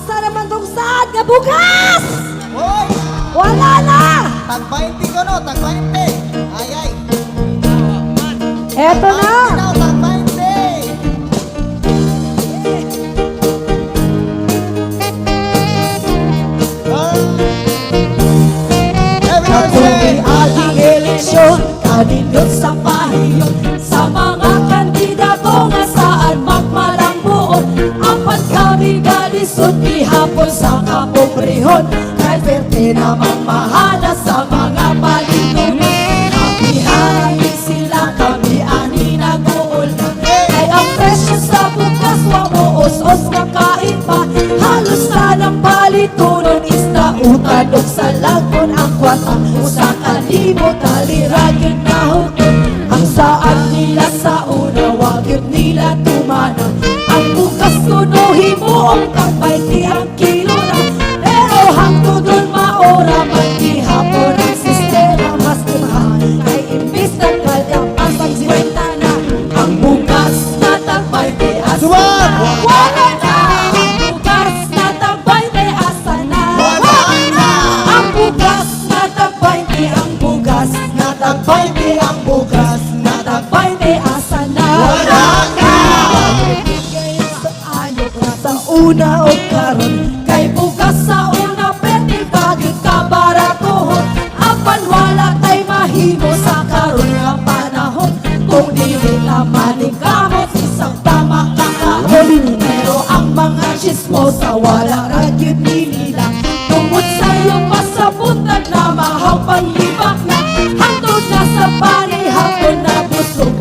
Asa naman tong saan nga bugas? Hoy! Wala na! Tag 20 ko no, tag 20. Ay ay. Eto na! 20 tag 20. Ah. Everybody say, galisod Ihapon sa kapobrehon Kahit perte namang mahala sa mga palitunan Happy-happy sila kami ani nag-uol. Ay ang presyo sa bukas wa mo os-os nga kain pa. Halos na ng palitunon isda utan ug sa lagon ang kwata. Usa ka libo taliragin na hukon Ang saan nila sa una wag yun nila tumana. Ang bukas kuno himuong kapay ang bukas na tagbay asa na Wala! Bigay sa na sa una o karon Kay bukas sa una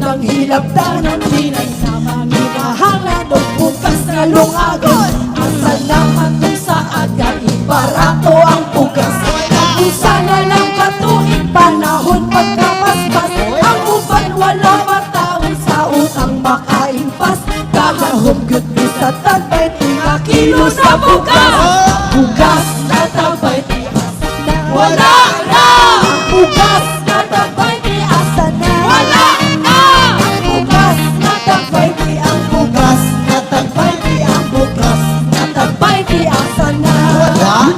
busog ng hilabdanan Hinay sa mga mahangan o bukas na lungagon Asa naman kung sa aga ibarato ang bugas Nabusa na lang katuig panahon pagkapaspas. Ang uban wala mataon sa utang makaimpas. Kalahugyot ni sa tagbay Tinga kilo sa bugas Bugas na tagbay na Wala na!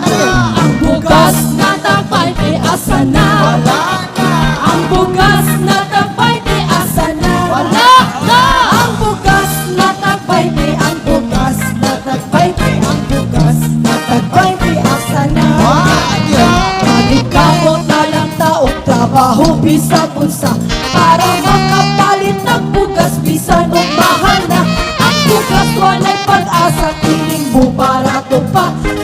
Ang bugas na tagbay di asa na. Wala na! Ang bugas na tagbay di asa na. Wala na! Ang bugas na tagbay di ang bugas na tagbay di ang bugas na tagbay di asa na. Manikamot na lang taong trabaho bisag unsa Para makapalit ng bugas bisan og mahal na. Ang bugas walay pag-asa kining bubarato pa. Importante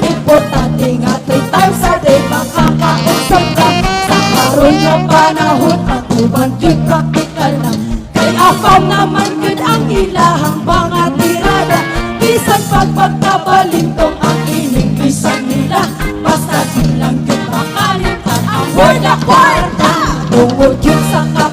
nga three times a day makakausap ka. Sa karon nga panahon ang uban yun practical na. Kay apaw naman yun ang ilahang mga tirada. Bisan pag pagkabalintong ang ining bisan nila. Basta silang yun makalitan ang word na kwarta. Tungod yun sa kap